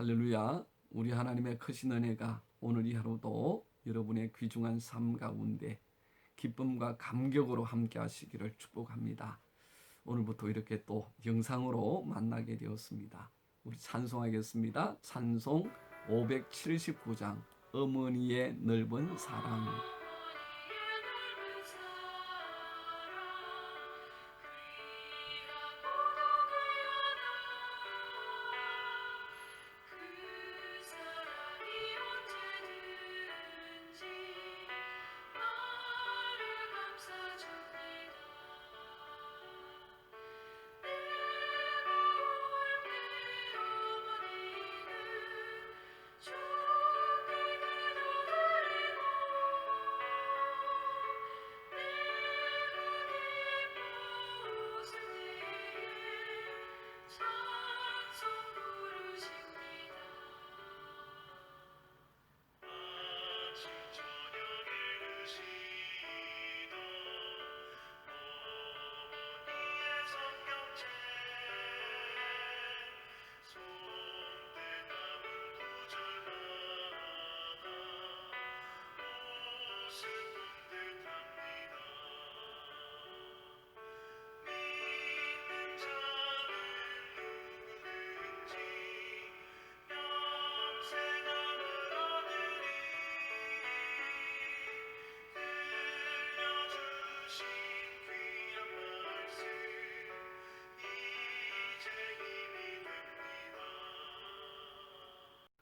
할렐루야. 우리 하나님의 크신 은혜가 오늘 이 하루도 여러분의 귀중한 삶 가운데 기쁨과 감격으로 함께 하시기를 축복합니다. 오늘부터 이렇게 또 영상으로 만나게 되었습니다. 우리 찬송하겠습니다. 찬송 579장 어머니의 넓은 사랑.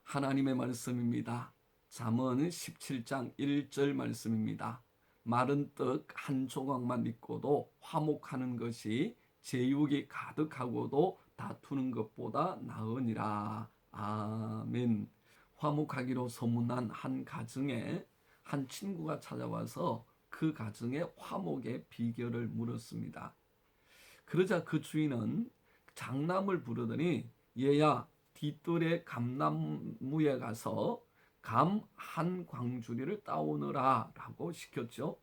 하나님의 말씀입니다. 잠언 17장 1절 말씀입니다. 마른 떡 한 조각만 믿고도 화목하는 것이 제육이 가득하고도 다투는 것보다 나으니라. 아멘. 화목하기로 소문난 한 가정에 한 친구가 찾아와서 그 가정의 화목의 비결을 물었습니다. 그러자 그 주인은 장남을 부르더니 얘야 뒷뜰에 감나무에 가서 감 한 광주리를 따오너라 라고 시켰죠.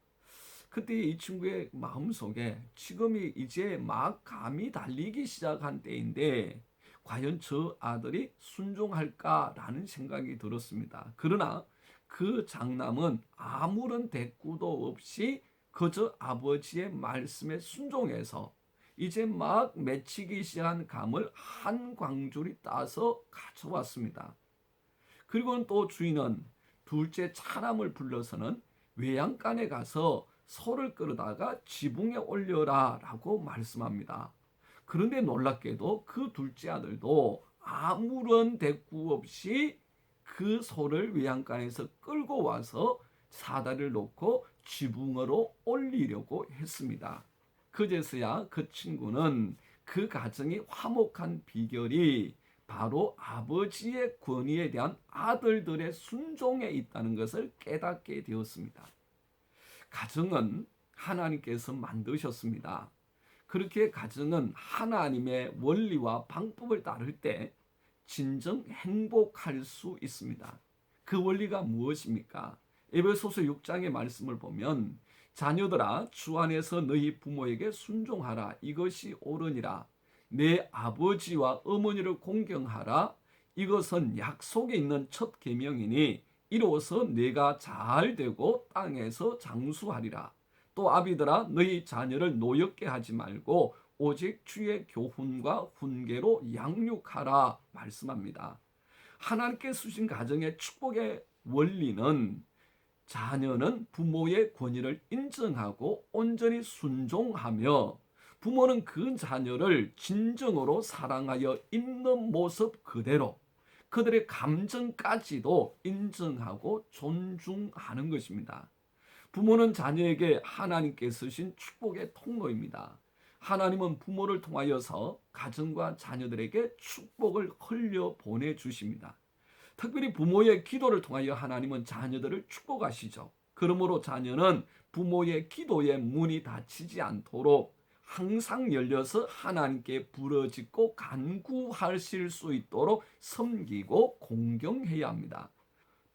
그때 이 친구의 마음속에 지금이 이제 막 감이 달리기 시작한 때인데 과연 저 아들이 순종할까라는 생각이 들었습니다. 그러나 그 장남은 아무런 대꾸도 없이 그저 아버지의 말씀에 순종해서 이제 막 맺히기 시작한 감을 한 광줄이 따서 가져왔습니다. 그리고는 또 주인은 둘째 차남을 불러서는 외양간에 가서 소를 끌어다가 지붕에 올려라 라고 말씀합니다. 그런데 놀랍게도 그 둘째 아들도 아무런 대꾸 없이 그 소를 외양간에서 끌고 와서 사다리를 놓고 지붕으로 올리려고 했습니다. 그제서야 그 친구는 그 가정이 화목한 비결이 바로 아버지의 권위에 대한 아들들의 순종에 있다는 것을 깨닫게 되었습니다. 가정은 하나님께서 만드셨습니다. 그렇게 가정은 하나님의 원리와 방법을 따를 때 진정 행복할 수 있습니다. 그 원리가 무엇입니까? 에베소서 6장의 말씀을 보면 자녀들아 주 안에서 너희 부모에게 순종하라 이것이 옳으니라 내 아버지와 어머니를 공경하라 이것은 약속에 있는 첫 계명이니 이로써 내가 잘 되고 땅에서 장수하리라 또 아비들아 너희 자녀를 노엽게 하지 말고 오직 주의 교훈과 훈계로 양육하라 말씀합니다. 하나님께 주신 가정의 축복의 원리는 자녀는 부모의 권위를 인정하고 온전히 순종하며 부모는 그 자녀를 진정으로 사랑하여 있는 모습 그대로 그들의 감정까지도 인정하고 존중하는 것입니다. 부모는 자녀에게 하나님께 쓰신 축복의 통로입니다. 하나님은 부모를 통하여서 가정과 자녀들에게 축복을 흘려 보내 주십니다. 특별히 부모의 기도를 통하여 하나님은 자녀들을 축복하시죠. 그러므로 자녀는 부모의 기도에 문이 닫히지 않도록 항상 열려서 하나님께 부러짓고 간구하실 수 있도록 섬기고 공경해야 합니다.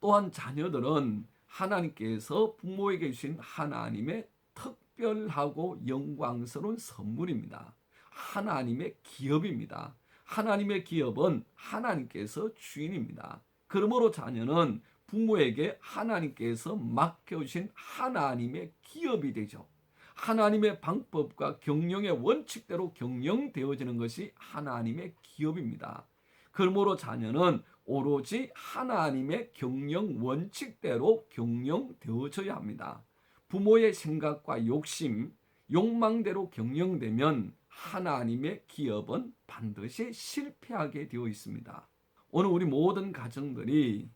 또한 자녀들은 하나님께서 부모에게 주신 하나님의 특별하고 영광스러운 선물입니다. 하나님의 기업입니다. 하나님의 기업은 하나님께서 주인입니다. 그러므로 자녀는 부모에게 하나님께서 맡겨주신 하나님의 기업이 되죠. 하나님의 방법과 경영의 원칙대로 경영되어지는 것이 하나님의 기업입니다. 그러므로 자녀는 오로지 하나님의 경영 원칙대로 경영되어져야 합니다. 부모의 생각과 욕심, 욕망대로 경영되면 하나님의 기업은 반드시 실패하게 되어 있습니다. 오늘 우리 모든 가정들이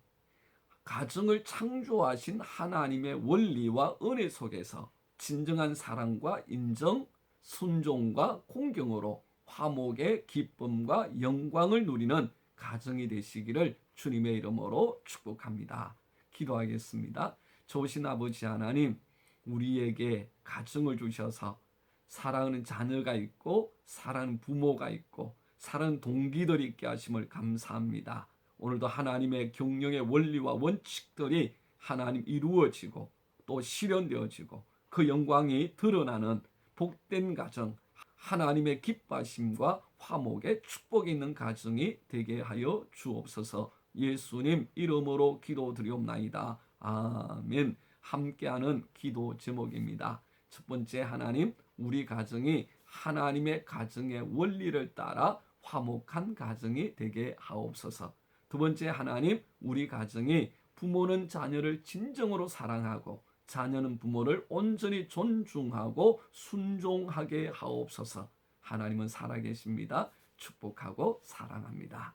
가정을 창조하신 하나님의 원리와 은혜 속에서 진정한 사랑과 인정, 순종과 공경으로 화목의 기쁨과 영광을 누리는 가정이 되시기를 주님의 이름으로 축복합니다. 기도하겠습니다. 좋으신 아버지 하나님, 우리에게 가정을 주셔서 사랑하는 자녀가 있고 사랑하는 부모가 있고 사랑하는 동기들이 있게 하심을 감사합니다. 오늘도 하나님의 경영의 원리와 원칙들이 하나님 이루어지고 또 실현되어지고 그 영광이 드러나는 복된 가정, 하나님의 기뻐하심과 화목의 축복이 있는 가정이 되게 하여 주옵소서. 예수님 이름으로 기도드리옵나이다. 아멘. 함께하는 기도 제목입니다. 첫 번째 하나님, 우리 가정이 하나님의 가정의 원리를 따라 화목한 가정이 되게 하옵소서. 두 번째 하나님, 우리 가정이 부모는 자녀를 진정으로 사랑하고 자녀는 부모를 온전히 존중하고 순종하게 하옵소서. 하나님은 살아계십니다. 축복하고 사랑합니다.